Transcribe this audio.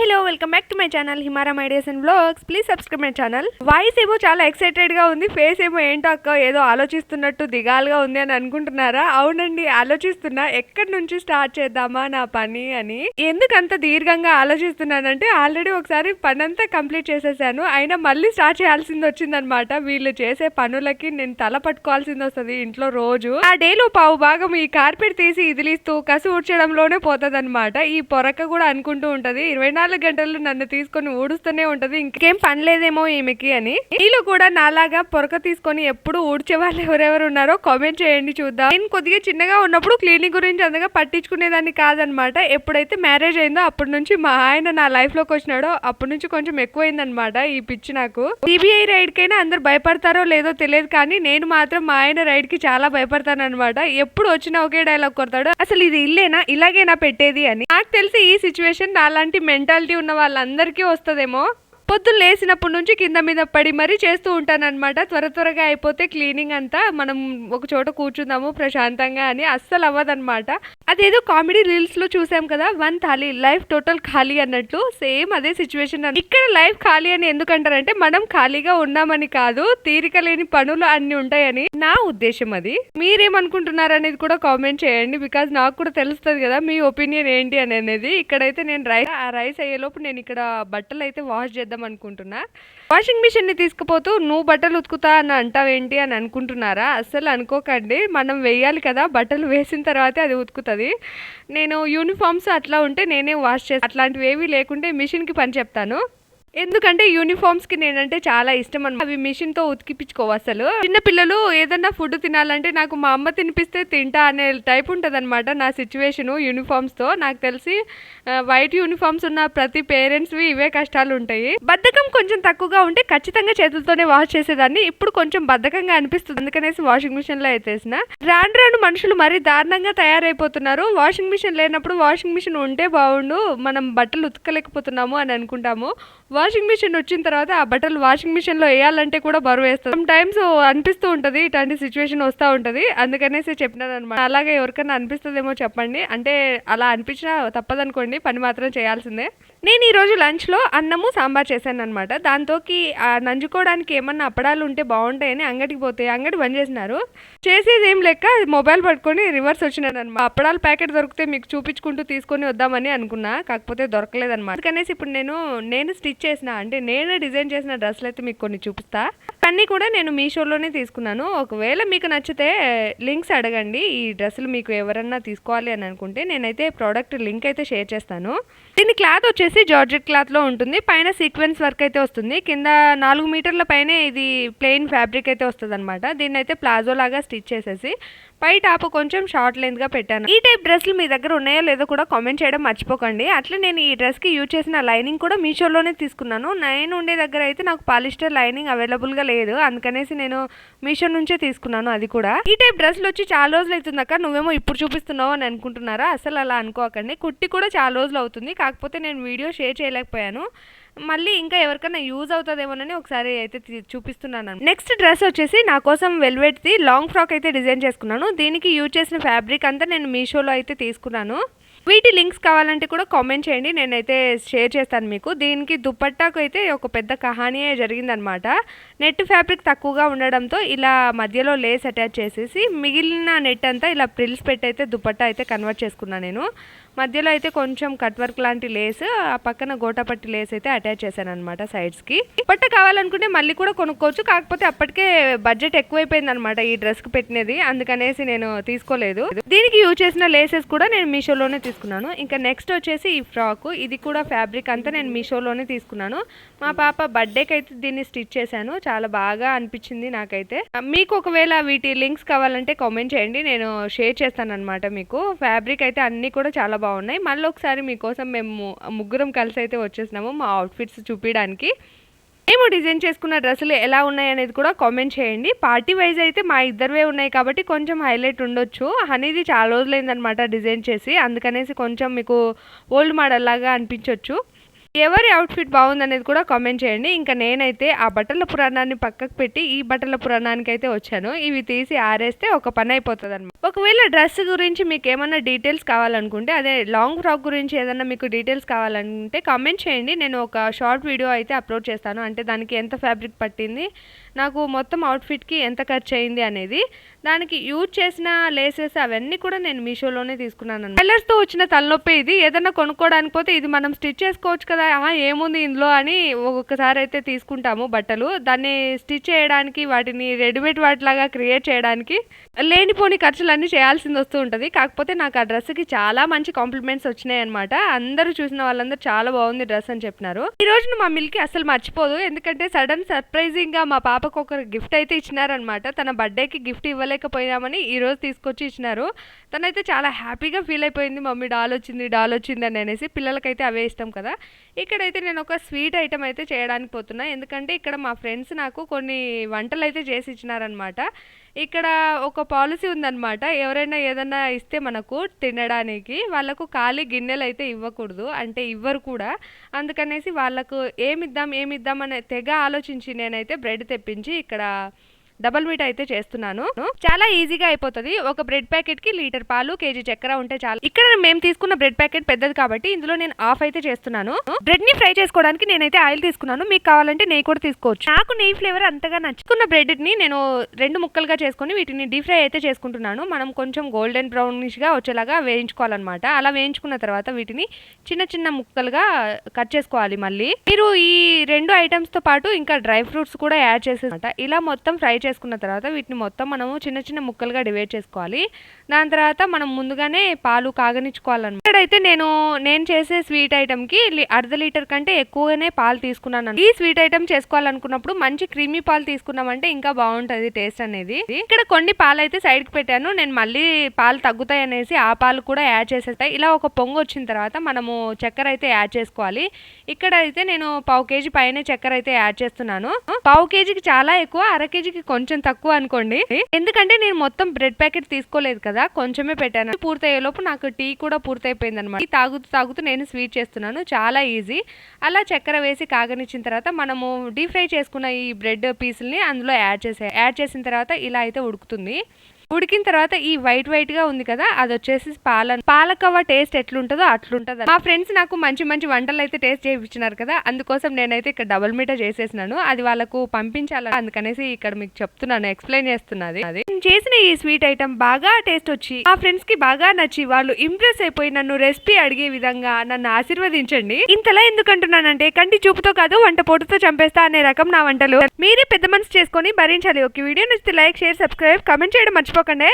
Hello welcome back to my channel హిమారా మైడియస్ and vlogs. Please subscribe my channel. Voice ఏమో చాలా ఎక్సైటెడ్గా ఉంది face ఏమో ఏంటో అక్క ఏదో ఆలోచిస్తున్నట్టు దిగాలుగా ఉంది అని అనుకుంటున్నారా? అవునండి ఆలోచిస్తున్నా. ఎక్కడి నుంచి స్టార్ట్ చేద్దామా నా పని అని. ఎందుకు అంత దీర్ఘంగా ఆలోచిస్తున్నానంటే ఆల్రెడీ ఒకసారి పని అంతా కంప్లీట్ చేసేసాను. అయినా మళ్ళీ స్టార్ట్ చేయాల్సింది వచ్చిందనమాట వీళ్ళు చేసే పనులకి నేను తల పట్టుకోవాల్సింది వస్తుంది ఇంట్లో రోజు. ఆ డేలో పావు భాగం ఈ కార్పెట్ తీసి ఇదిలిస్తూ కసి ఊడ్చడంలోనే పోతుంది ఈ పొరక కూడా అనుకుంటూ ఉంటది. ఇరవై నాలుగు గంటలు నన్ను తీసుకొని ఊడుస్తూనే ఉంటది. ఇంకేం పని లేదేమో ఈమెకి అని. నీళ్ళు కూడా నాలాగా పొరక తీసుకొని ఎప్పుడు ఊడ్చే వాళ్ళు ఎవరెవరు ఉన్నారో కామెంట్ చేయండి చూద్దాం. నేను కొద్దిగా చిన్నగా ఉన్నప్పుడు క్లీనింగ్ గురించి అంతగా పట్టించుకునేదాన్ని కాదనమాట. ఎప్పుడైతే మ్యారేజ్ అయిందో అప్పటి నుంచి మా ఆయన నా లైఫ్లోకి వచ్చినాడో అప్పటి నుంచి కొంచెం ఎక్కువైందనమాట ఈ పిచ్చి నాకు. సిబిఐ రైడ్ కైనా అందరు భయపడతారో లేదో తెలియదు కానీ నేను మాత్రం మా ఆయన రైడ్కి చాలా భయపడతాను అనమాట ఎప్పుడు వచ్చినా ఒకే డైలాగ్ కొడతాడు. అసలు ఇది ఇల్లేనా? ఇలాగేనా పెట్టేది అని. నాకు తెలిసి ఈ సిచ్యువేషన్ నాలాంటి మెంటాలిటీ ఉన్న వాళ్ళందరికీ వస్తుందేమో. పొద్దున్న లేచినప్పటి నుంచి కింద మీద పడి మరీ చేస్తూ ఉంటానన్నమాట. త్వర త్వరగా అయిపోతే క్లీనింగ్ అంతా మనం ఒక చోట కూర్చుందాము ప్రశాంతంగా అని అస్సలు అవ్వదనమాట అదేదో కామెడీ రీల్స్లో చూసాం కదా వన్ థాలీ లైఫ్ టోటల్ ఖాళీ అన్నట్లు సేమ్ అదే సిచ్యువేషన్ ఇక్కడ లైఫ్ ఖాళీ అని ఎందుకంటారంటే మనం ఖాళీగా ఉన్నామని కాదు తీరిక లేని పనులు అన్ని ఉంటాయని. నా ఉద్దేశం అది. మీరేమనుకుంటున్నారు అనేది కూడా కామెంట్ చేయండి. బికాజ్ నాకు కూడా తెలుస్తుంది కదా మీ ఒపీనియన్ ఏంటి అని అనేది. ఇక్కడైతే నేను రైస్ ఆ రైస్ అయ్యేలోపు నేను ఇక్కడ బట్టలు అయితే వాష్ చేద్దాం అనుకుంటున్నా. వాషింగ్ మిషన్ని తీసుకుపోతూ నువ్వు బట్టలు ఉతుకుతా అని అంటావేంటి అని అనుకుంటున్నారా? అస్సలు అనుకోకండి. మనం వేయాలి కదా బట్టలు వేసిన తర్వాతే అది ఉతుకుతుంది. నేను యూనిఫామ్స్ అట్లా ఉంటే నేనే వాష్ చేస్తాను అట్లాంటివి ఏవి లేకుంటే మిషన్కి పని చెప్తాను. ఎందుకంటే యూనిఫామ్స్కి నేనంటే చాలా ఇష్టం అనమాట అవి మిషన్తో ఉతికిపించుకోవు అసలు. చిన్న పిల్లలు ఏదన్నా ఫుడ్ తినాలంటే నాకు మా అమ్మ తినిపిస్తే తింటా అనే టైప్ ఉంటది నా సిచ్యువేషన్ యూనిఫామ్స్తో. నాకు తెలిసి వైట్ యూనిఫామ్స్ ఉన్న ప్రతి పేరెంట్స్ వి ఇవే కష్టాలు ఉంటాయి. బద్ధకం కొంచెం తక్కువగా ఉంటే ఖచ్చితంగా చేతులతోనే వాష్ చేసేదాన్ని. ఇప్పుడు కొంచెం బద్ధకంగా అనిపిస్తుంది. అందుకనేసి వాషింగ్ మిషన్లో ఎత్తేసిన రాను రాను మనుషులు మరీ దారుణంగా తయారైపోతున్నారు. వాషింగ్ మిషన్ లేనప్పుడు వాషింగ్ మిషన్ ఉంటే బాగుండు మనం బట్టలు ఉతకలేకపోతున్నాము అని అనుకుంటాము. వాషింగ్ మిషన్ వచ్చిన తర్వాత ఆ బట్టలు వాషింగ్ మిషన్లో వేయాలంటే కూడా బరువు వేస్తారు. సమ్ టైమ్స్ అనిపిస్తూ ఉంటది ఇట్లాంటి సిచ్యువేషన్ వస్తూ ఉంటది. అందుకనేసి చెప్పినాను అనమాట అలాగే ఎవరికైనా అనిపిస్తుందేమో చెప్పండి. అంటే అలా అనిపించినా తప్పదనుకోండి పని మాత్రం చేయాల్సిందే. నేను ఈరోజు లంచ్లో అన్నము సాంబార్ చేశాను అనమాట దాంతోకి నంజుకోవడానికి ఏమన్నా అప్పడాలు ఉంటే బాగుంటాయని అంగడికి పోతే అంగడి బంద్ చేసినారు. చేసేది ఏం లెక్క మొబైల్ పట్టుకొని రివర్స్ వచ్చినాను అనమాట అప్పడాల ప్యాకెట్ దొరికితే మీకు చూపించుకుంటూ తీసుకొని వద్దామని అనుకున్నా. కాకపోతే దొరకలేదన్నమాట. అందుకనేసి ఇప్పుడు నేను నేను స్టిచ్ చేసిన అంటే నేనే డిజైన్ చేసిన డ్రెస్సులు అయితే మీకు కొన్ని చూపిస్తా. అన్నీ కూడా నేను మీషోలోనే తీసుకున్నాను. ఒకవేళ మీకు నచ్చితే లింక్స్ అడగండి. ఈ డ్రెస్సులు మీకు ఎవరన్నా తీసుకోవాలి అని అనుకుంటే నేనైతే ప్రోడక్ట్ లింక్ అయితే షేర్ చేస్తాను. దీని క్లాత్ వచ్చేసి జార్జెట్ క్లాత్లో ఉంటుంది. పైన సీక్వెన్స్ వర్క్ అయితే వస్తుంది. కింద నాలుగు మీటర్ల పైనే ఇది ప్లెయిన్ ఫ్యాబ్రిక్ అయితే వస్తుంది అనమాట దీన్ని అయితే ప్లాజో లాగా స్టిచ్ చేసేసి పై టాప్ కొంచెం షార్ట్ లెంత్గా పెట్టాను. ఈ టైప్ డ్రెస్సులు మీ దగ్గర ఉన్నాయో లేదో కూడా కామెంట్ చేయడం మర్చిపోకండి. అట్లా నేను ఈ డ్రెస్కి యూజ్ చేసిన లైనింగ్ కూడా మీషోలోనే తీసుకున్నాను. నేను ఉండే దగ్గర అయితే నాకు పాలిస్టర్ లైనింగ్ అవైలబుల్గా లేదు. అందుకనేసి నేను మీషో నుంచే తీసుకున్నాను అది కూడా. ఈ టైప్ డ్రెస్సులు వచ్చి చాలా రోజులు అవుతుందక్క నువ్వేమో ఇప్పుడు చూపిస్తున్నావు అని అనుకుంటున్నారా? అసలు అలా అనుకోకండి. కుట్టి కూడా చాలా రోజులు అవుతుంది. కాకపోతే నేను వీడియో షేర్ చేయలేకపోయాను. మళ్ళీ ఇంకా ఎవరికైనా యూజ్ అవుతుందేమోనని ఒకసారి అయితే చూపిస్తున్నాను. నెక్స్ట్ డ్రెస్ వచ్చేసి నా కోసం వెల్వెట్ది లాంగ్ ఫ్రాక్ అయితే డిజైన్ చేసుకున్నాను. దీనికి యూజ్ చేసిన ఫ్యాబ్రిక్ అంతా నేను మీషోలో అయితే తీసుకున్నాను. వీటి లింక్స్ కావాలంటే కూడా కామెంట్ చేయండి నేనైతే షేర్ చేస్తాను మీకు. దీనికి దుప్పట్టాకు అయితే ఒక పెద్ద కహానీయే జరిగిందనమాట నెట్ ఫ్యాబ్రిక్ తక్కువగా ఉండడంతో ఇలా మధ్యలో లేస్ అటాచ్ చేసేసి మిగిలిన నెట్ అంతా ఇలా ప్రిల్స్ పెట్టి అయితే అయితే కన్వర్ట్ చేసుకున్నాను నేను. మధ్యలో అయితే కొంచెం కట్ వర్క్ లాంటి లేస్ ఆ పక్కన గోటపట్టి లేస్ అయితే అటాచ్ చేశాను అనమాట సైడ్స్కి కావాలనుకుంటే మళ్ళీ కూడా కొనుక్కోవచ్చు కాకపోతే అప్పటికే బడ్జెట్ ఎక్కువైపోయింది అనమాట ఈ డ్రెస్కి పెట్టినది అందుకనేసి నేను తీసుకోలేదు. దీనికి యూజ్ చేసిన లేసెస్ కూడా నేను మీషోలోనే తీసుకున్నాను. ఇంకా నెక్స్ట్ వచ్చేసి ఈ ఫ్రాక్ ఇది కూడా ఫ్యాబ్రిక్ అంతా నేను మీషోలోనే తీసుకున్నాను. మా పాప బర్త్డేకి అయితే దీన్ని స్టిచ్ చేశాను. చాలా బాగా అనిపించింది నాకైతే. మీకు ఒకవేళ వీటి లింక్స్ కావాలంటే కామెంట్ చేయండి. నేను షేర్ చేస్తాను అనమాట మీకు. ఫ్యాబ్రిక్ అయితే అన్నీ కూడా చాలా బాగున్నాయి. మళ్ళీ ఒకసారి మీకోసం మేము ముగ్గురం కలిసి అయితే వచ్చేసినాము మా అవుట్ఫిట్స్ చూపించడానికి మేము డిజైన్ చేసుకున్న డ్రెస్సులు ఎలా ఉన్నాయి అనేది కూడా కామెంట్ చేయండి. పార్టీ వైజ్ అయితే మా ఇద్దరివే ఉన్నాయి కాబట్టి కొంచెం హైలైట్ ఉండొచ్చు. అనేది చాలా రోజులైందనమాట డిజైన్ చేసి. అందుకనేసి కొంచెం మీకు ఓల్డ్ మోడల్ లాగా అనిపించవచ్చు ఎవరి అవుట్ఫిట్ బాగుంది అనేది కూడా కామెంట్ చేయండి. ఇంకా నేనైతే ఆ బట్టల పురాణాన్ని పక్కకు పెట్టి ఈ బట్టల పురాణానికి అయితే వచ్చాను. ఇవి తీసి ఆరేస్తే ఒక పని అయిపోతుంది అనమాట ఒకవేళ డ్రెస్ గురించి మీకు ఏమైనా డీటెయిల్స్ కావాలనుకుంటే అదే లాంగ్ ఫ్రాక్ గురించి ఏదైనా మీకు డీటెయిల్స్ కావాలనుకుంటే కామెంట్ చేయండి. నేను ఒక షార్ట్ వీడియో అయితే అప్లోడ్ చేస్తాను. అంటే దానికి ఎంత ఫ్యాబ్రిక్ పట్టింది నాకు మొత్తం అవుట్ఫిట్కి ఎంత ఖర్చు అయింది అనేది దానికి యూజ్ చేసిన లేసెస్ అవన్నీ కూడా నేను మీషోలోనే తీసుకున్నాను అన్నమాట. తో వచ్చిన తలనొప్పి ఇది. ఏదైనా కొనుక్కోవడానికి పోతే ఇది మనం స్టిచ్ చేసుకోవచ్చు కదా ఏముంది ఇందులో అని ఒక్కొక్కసారి అయితే తీసుకుంటాము బట్టలు. దాన్ని స్టిచ్ చేయడానికి వాటిని రెడీమేడ్ వాటిలాగా క్రియేట్ చేయడానికి లేనిపోని ఖర్చులన్నీ చేయాల్సింది వస్తూ ఉంటుంది. కాకపోతే నాకు ఆ డ్రెస్కి చాలా మంచి కాంప్లిమెంట్స్ వచ్చినాయి అనమాట అందరూ చూసిన వాళ్ళందరూ చాలా బాగుంది డ్రెస్ అని చెప్పినారు. ఈ రోజున మా మిల్కి అసలు మర్చిపోదు. ఎందుకంటే సడన్ సర్ప్రైజింగ్ మా పాప పాపకు ఒక గిఫ్ట్ అయితే ఇచ్చినారనమాట. తన బర్త్డేకి గిఫ్ట్ ఇవ్వలేకపోయినామని ఈరోజు తీసుకొచ్చి ఇచ్చినారు. తనైతే చాలా హ్యాపీగా ఫీల్ అయిపోయింది మమ్మీ డాల్ వచ్చింది డాల్ వచ్చింది అని అనేసి పిల్లలకైతే అవే ఇష్టం కదా. ఇక్కడైతే నేను ఒక స్వీట్ ఐటమ్ అయితే చేయడానికి పోతున్నా. ఎందుకంటే ఇక్కడ మా ఫ్రెండ్స్ నాకు కొన్ని వంటలు అయితే చేసి ఇచ్చినారనమాట. ఇక్కడ ఒక పాలసీ ఉందన్నమాట. ఎవరైనా ఏదైనా ఇస్తే మనకు తినడానికి వాళ్ళకు ఖాళీ గిన్నెలు అయితే ఇవ్వకూడదు. అంటే ఇవ్వరు కూడా. అందుకనేసి వాళ్ళకు ఏమిద్దాం ఏమిద్దాం అనే తెగ ఆలోచించి నేనైతే బ్రెడ్ తెప్పించి ఇక్కడ డబల్ మీట్ అయితే చేస్తున్నాను. చాలా ఈజీగా అయిపోతుంది. ఒక బ్రెడ్ ప్యాకెట్కి లీటర్ పాలు కేజీ చక్కెర ఉంటే చాలు. ఇక్కడ మేము తీసుకున్న బ్రెడ్ ప్యాకెట్ పెద్దది కాబట్టి ఇందులో నేను ఆఫ్ అయితే చేస్తున్నాను. బ్రెడ్ని ఫ్రై చేసుకోవడానికి నేనైతే ఆయిల్ తీసుకున్నాను. మీకు కావాలంటే నెయ్యి కూడా తీసుకోవచ్చు. నాకు నెయ్యి ఫ్లేవర్ అంతగా నచ్చుకున్న బ్రెడ్ని నేను రెండు ముక్కలుగా చేసుకుని వీటిని డీప్ ఫ్రై అయితే చేసుకుంటున్నాను. మనం కొంచెం గోల్డెన్ బ్రౌనిష్గా వచ్చేలాగా వేయించుకోవాలన్నమాట. అలా వేయించుకున్న తర్వాత వీటిని చిన్న చిన్న ముక్కలుగా కట్ చేసుకోవాలి మళ్ళీ. మీరు ఈ రెండు ఐటమ్స్తో పాటు ఇంకా డ్రై ఫ్రూట్స్ కూడా యాడ్ చేసేమాట ఇలా మొత్తం ఫ్రై చేసి చేసుకున్న తర్వాత వీటిని మొత్తం మనము చిన్న చిన్న ముక్కలుగా డివైడ్ చేసుకోవాలి. దాని తర్వాత మనం ముందుగానే పాలు కాగనిచ్చుకోవాలన్నమాట. ఇక్కడైతే నేను నేను చేసే స్వీట్ ఐటెంకి అర్ధ లీటర్ కంటే ఎక్కువగానే పాలు తీసుకున్నాను. ఈ స్వీట్ ఐటెం చేసుకోవాలనుకున్నప్పుడు మంచి క్రీమీ పాలు తీసుకున్నామంటే ఇంకా బాగుంటుంది టేస్ట్ అనేది. ఇక్కడ కొన్ని పాలు అయితే సైడ్కి పెట్టాను. నేను మళ్ళీ పాలు తగ్గుతాయి అనేసి ఆ పాలు కూడా యాడ్ చేసేస్తాయి ఇలా ఒక పొంగు వచ్చిన తర్వాత మనము చక్కెర అయితే యాడ్ చేసుకోవాలి. ఇక్కడ అయితే నేను పావు కేజీ పైన చక్కెర అయితే యాడ్ చేస్తున్నాను. పావు కేజీకి చాలా ఎక్కువ అర కేజీకి కొంచెం కొంచెం తక్కువ అనుకోండి. ఎందుకంటే నేను మొత్తం బ్రెడ్ ప్యాకెట్ తీసుకోలేదు కదా కొంచెమే పెట్టాను. పూర్తయ్యే లోపు నాకు టీ కూడా పూర్తయిపోయింది అనమాట తాగుతూ తాగుతూ నేను స్వీట్ చేస్తున్నాను చాలా ఈజీ. అలా చక్కెర వేసి కాగనిచ్చిన తర్వాత మనము డీప్ ఫ్రై చేసుకున్న ఈ బ్రెడ్ పీసుల్ని అందులో యాడ్ చేసే యాడ్ చేసిన తర్వాత ఇలా అయితే ఉడుకుతుంది. ఉడికిన తర్వాత ఈ వైట్ వైట్గా ఉంది కదా అది వచ్చేసి పాల పాలకవ టేస్ట్ ఎట్లుంటుందో అట్లుంటది మా ఫ్రెండ్స్ నాకు మంచి మంచి వంటలు అయితే టేస్ట్ చేయించినారు కదా అందుకోసం నేనైతే ఇక్కడ డబుల్ మీటర్ చేసేసినాను. అది వాళ్ళకు పంపించాలి అందుకనేసి ఇక్కడ మీకు చెప్తున్నాను ఎక్స్ప్లెయిన్ చేస్తున్నది. అది. నేను చేసిన ఈ స్వీట్ ఐటమ్ బాగా టేస్ట్ వచ్చి మా ఫ్రెండ్స్కి బాగా నచ్చి వాళ్ళు ఇంప్రెస్ అయిపోయి నన్ను రెసిపీ అడిగే విధంగా నన్ను ఆశీర్వదించండి. ఇంతలా ఎందుకంటున్నానంటే కంటి చూపుతో కాదు వంట పోటుతో చంపేస్తా అనే రకం నా వంటలు. మీరే పెద్ద మనసు చేసుకొని భరించాలి. ఒక వీడియో నచ్చితే లైక్ షేర్ సబ్స్క్రైబ్ కమెంట్ చేయడం మర్చిపో మర్చిపోకండి